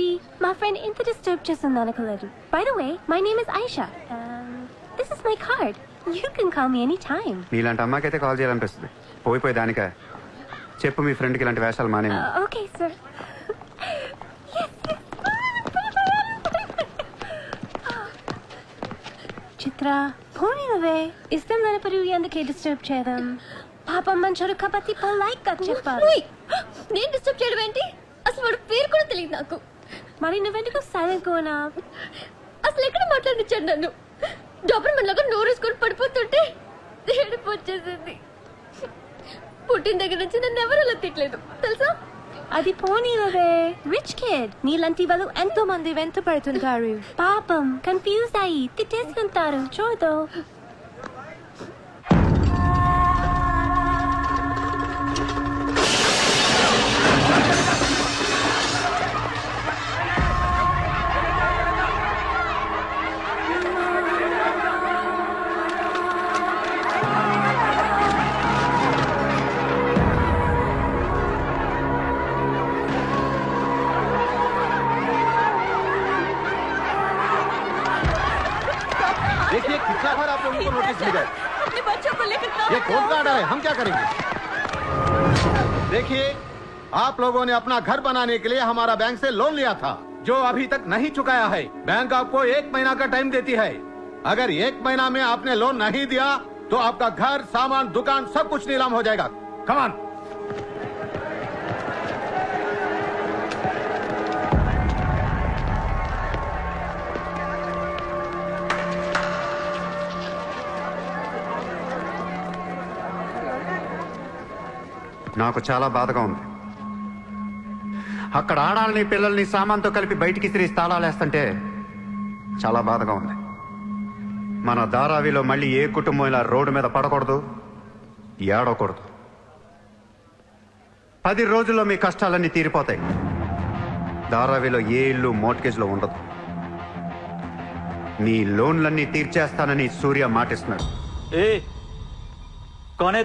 ఏంటి మా ఫ్రెండ్ ఇంత డిస్టర్బ్ చేస్తుంది అనుకోలేదు by the way my name is Aisha this is my card you can call me any time నీలాంటి అమ్మాయికైతే కాల్ చేయాలనిపిస్తుంది. పోయిపోయి దానికా. చెప్పు మీ ఫ్రెండ్కి ఇలాంటి వేషాలు మానే ఓకే సార్ చిత్ర పోనీవే ఇష్టం లేనప్పుడు ఎందుకే డిస్టర్బ్ చేయడం పాపం మంచోడు కాబట్టి పొలైట్గా చెప్పాలి! నేను డిస్టర్బ్ చేయడం ఏంటి? అసలు వాడు పేరు కూడా తెలియదు నాకు. మరి నువ్వెందుకు సైలెంట్ కోనా అసలు ఎక్కడ మాట్లాడించాడు నన్ను? డాబర్మన్ లాగా నోరేసుకొని పడిపోతుంటే ఏడుపు వచ్చేసింది. పుట్టిన దగ్గర నుంచి నన్ను ఎవరు అలా తిట్టలేదు తెలుసా? అది పోనీవే రిచ్ కిడ్ నీలాంటి వాళ్ళు ఎంతో మంది వెంట పడుతుంటారు. పాపం కన్ఫ్యూజ్ అయ్యి తిట్టేసుకుంటారు చూడదు कितना बार आप लोगों को नोटिस मिला अपने बच्चों को लेकर ये कौन ऑर्डर है हम क्या करेंगे? देखिए आप लोगों ने अपना घर बनाने के लिए हमारा बैंक से लोन लिया था जो अभी तक नहीं चुकाया है। बैंक आपको एक महीना का टाइम देती है। अगर एक महीना में आपने लोन नहीं दिया तो आपका घर सामान दुकान सब कुछ नीलाम हो जाएगा। कमान నాకు చాలా బాధగా ఉంది. అక్కడ ఆడాలని పిల్లల్ని సామాన్తో కలిపి బయటికి తిరిగి తాళాలేస్తుంటే చాలా బాధగా ఉంది. మన ధారావిలో మళ్ళీ ఏ కుటుంబం ఇలా రోడ్డు మీద పడకూడదు? ఏడవకూడదు. పది రోజుల్లో మీ కష్టాలన్నీ తీరిపోతాయి. ధారావిలో ఏ ఇల్లు మోర్ట్గేజ్లో ఉండదు. మీ లోన్లన్నీ తీర్చేస్తానని సూర్య మాటిస్తున్నాడు. ఏ कौन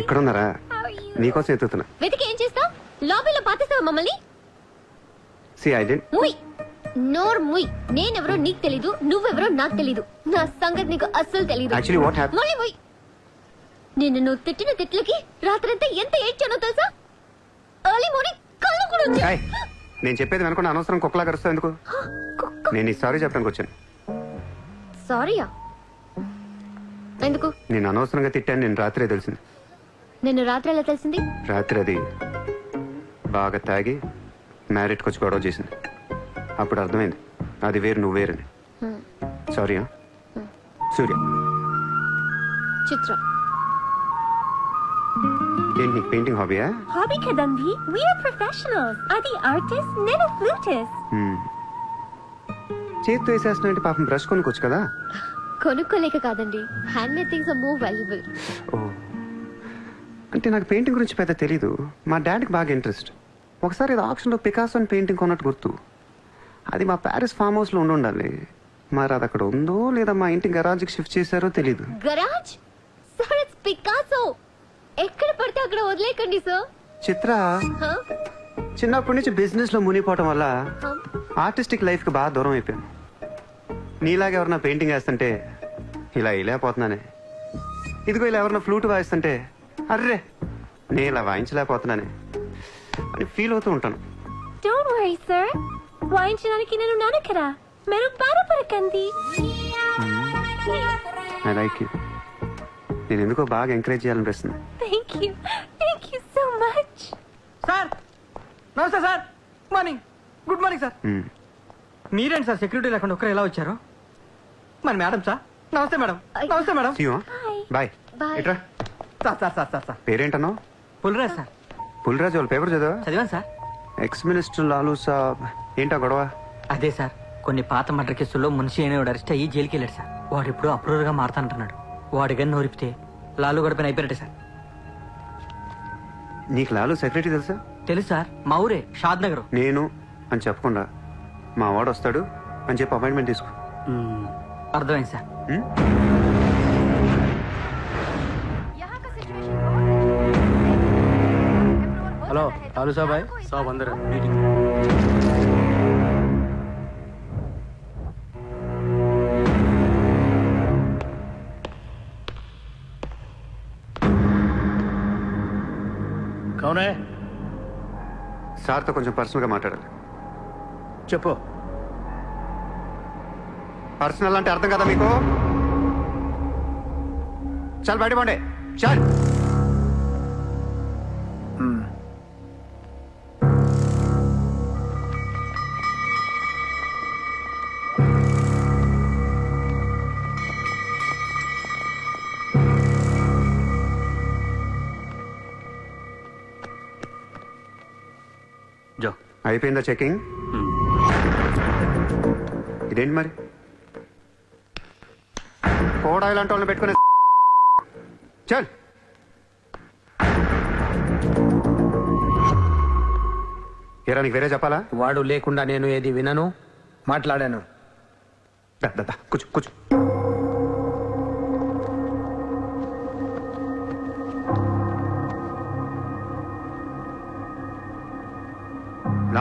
ఇక్కడున్నారా? How are you? నీకోసం ఎత్తుతున్నా వెతికి ఏం చేస్తావు? లాబీలో పాతేస్తావా మమ్మల్ని? సి ఐ డెంట్ ముయ్. నోర్ ముయ్. నేనెవరో నీకు తెలీదు నువ్వెవరో నాకు తెలీదు. నా సంగతి నీకు అస్సలు తెలీదు. యాక్చువల్లీ వాట్ హ్యాప్ మళ్ళీ ముయ్. నిన్ను నువ్వు తిట్టిన తిట్లకి రాత్రంతా ఎంత ఏడ్చానో తెలుసా? ఎర్లీ మార్నింగ్ కళ్ళు కూడా వచ్చాయి. నేను చెప్పేది అనుకున్న అనవసరం కుక్కలా కరుస్తావు ఎందుకు? నేను ఈ సారీ చెప్పడానికి వచ్చాను. సారీయా? ఎందుకు? నేను అనవసరంగా తిట్టాను నేను రాత్రే తెలిసింది. నిన్ను రాత్రి ఎలా తెలిసింది? రాత్రి అది బాగా తాగి మ్యారేట్కి వచ్చి గొడవ చేసింది. అప్పుడు అర్థమైంది. అది వేరు నువ్వు వేరని. సారీ సూర్య? చిత్ర. ఏంటి నీకు పెయింటింగ్ హాబీయా? హాబీ కదండి వీఆర్ ప్రొఫెషనల్స్ అది ఆర్టిస్ట్ నేను ఫ్లూటిస్ట్. చేత్తో వేసేస్తున్నా పాపం బ్రష్ కొనుక్కోవచ్చు కదా? కొనుక్కోలేక కాదండి. Hand made things are more valuable ఓ. అంటే నాకు పెయింటింగ్ గురించి పెద్ద తెలీదు. మా డాడీకి బాగా ఇంట్రెస్ట్. ఒకసారి ఇది ఆప్షన్లో పికాసో అని పెయింటింగ్ కొన్నట్టు గుర్తు. అది మా ప్యారిస్ ఫామ్ హౌస్లో ఉండి ఉండాలి. మరి అది అక్కడ ఉందో లేదా మా ఇంటి గరాజ్కి షిఫ్ట్ చేశారో తెలీదు. గరాజ్ సార్ ఇట్స్ పికాసో ఎక్కడ పడితే అక్కడ వదిలేకండి సార్ చిత్ర. చిన్నప్పటి నుంచి బిజినెస్లో మునిగిపోవటం వల్ల ఆర్టిస్టిక్ లైఫ్కి బాగా దూరం అయిపోయాను. నీలాగా ఎవరన్నా పెయింటింగ్ వేస్తుంటే ఇలా వేయలేకపోతున్నానే ఇదిగో ఇలా ఎవరన్నా ఫ్లూట్ వాయిస్తుంటే అర్రే నేను ఇలా వాయించలేకపోతున్నానే అని ఫీల్ అవుతూ ఉంటాను. డోంట్ వరీ సార్ వాయించడానికి నేను ఉన్నాను కదా మీరు బాధపడకండి ఐ లైక్ యూ నేను ఎందుకో బాగా ఎంకరేజ్ చేయాలనిపిస్తుంది. Thank you so much sir నమస్తే sir. Morning good morning sir. మీరేంటి సార్ సెక్యూరిటీ లేకుండా ఒక్కరు ఎలా వచ్చారు? మరి మేడం సార్? నమస్తే మేడం. నమస్తే మేడం? బాయ్. ఎట్రా? Sir sir sir sir sir. పేరేంటన్నావు? Pulraj sir. Pulraju వాళ్ళ పేపర్ చదివా? చదివాను sir. Ex minister Lalu saab. ఏంటా గొడవ? అదే సార్. కొన్ని పాత మర్డర్ కేసుల్లో మున్షి అనేవాడు అరెస్ట్ అయ్యి జైలుకి వెళ్ళాడు సార్. వాడు ఇప్పుడు అప్రూవర్గా మారుతానంటున్నాడు. వాడి గన్ను నోరిపితే లాలు గడపని అయిపోయారట సార్. నీకు లాలూ సెక్రటరీ తెలుసా? తెలుసు సార్ మా ఊరే షాద్ నగర్. నేను అని చెప్పకుండా మా వాడు వస్తాడు అని చెప్పి అపాయింట్మెంట్ తీసుకో. అర్థమైంది సార్? హలో లాలు సాబాయ్ సాబ్ అందరూ. మీటింగ్. సార్తో కొంచెం పర్సనల్గా మాట్లాడాలి. చెప్పు. పర్సనల్ అంటే అర్థం కదా మీకు? చాలు బయటపండే చాలు. అయిపోయిందా చెకింగ్? ఇదేంటి మరి? కోడా ఇలాంటి వాళ్ళని పెట్టుకునే చల్! ఏరా నీకు వేరే చెప్పాలా? వాడు లేకుండా నేను ఏది వినను? మాట్లాడాను. కూర్చో కూర్చో.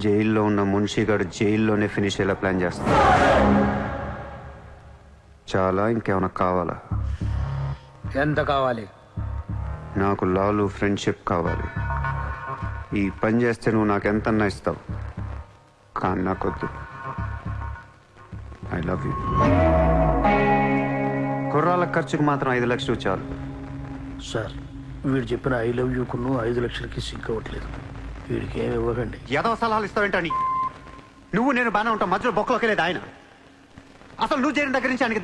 జైల్లో ఉన్న మున్షిగాడు జైల్లోనే ఫినిష్ అయ్యేలా ప్లాన్ చేస్తాడు. చాలా ఇంకేమైనా కావాలా? ఎంత కావాలి? నాకు లాలు ఫ్రెండ్షిప్ కావాలి. ఈ పని చేస్తే నువ్వు నాకు ఎంతన్నా ఇస్తావు. కానీ నాకొద్దు. I love you. కుర్రాల ఖర్చుకు మాత్రం ఐదు లక్షలు చాలు. సార్ వీడు చెప్పిన ఐ లవ్ యూ కున్ను ఐదు లక్షలకి సింక్ అవ్వట్లేదు. వీడికి ఏమి ఇవ్వకండి ఏదో సలహాలు ఇస్తావేంటని నువ్వు నేను బాగానే ఉంటాం మధ్యలో బొక్కలోకి లేదు ఆయన. అసలు నువ్వు చేరిన దగ్గర నుంచి ఆయనకి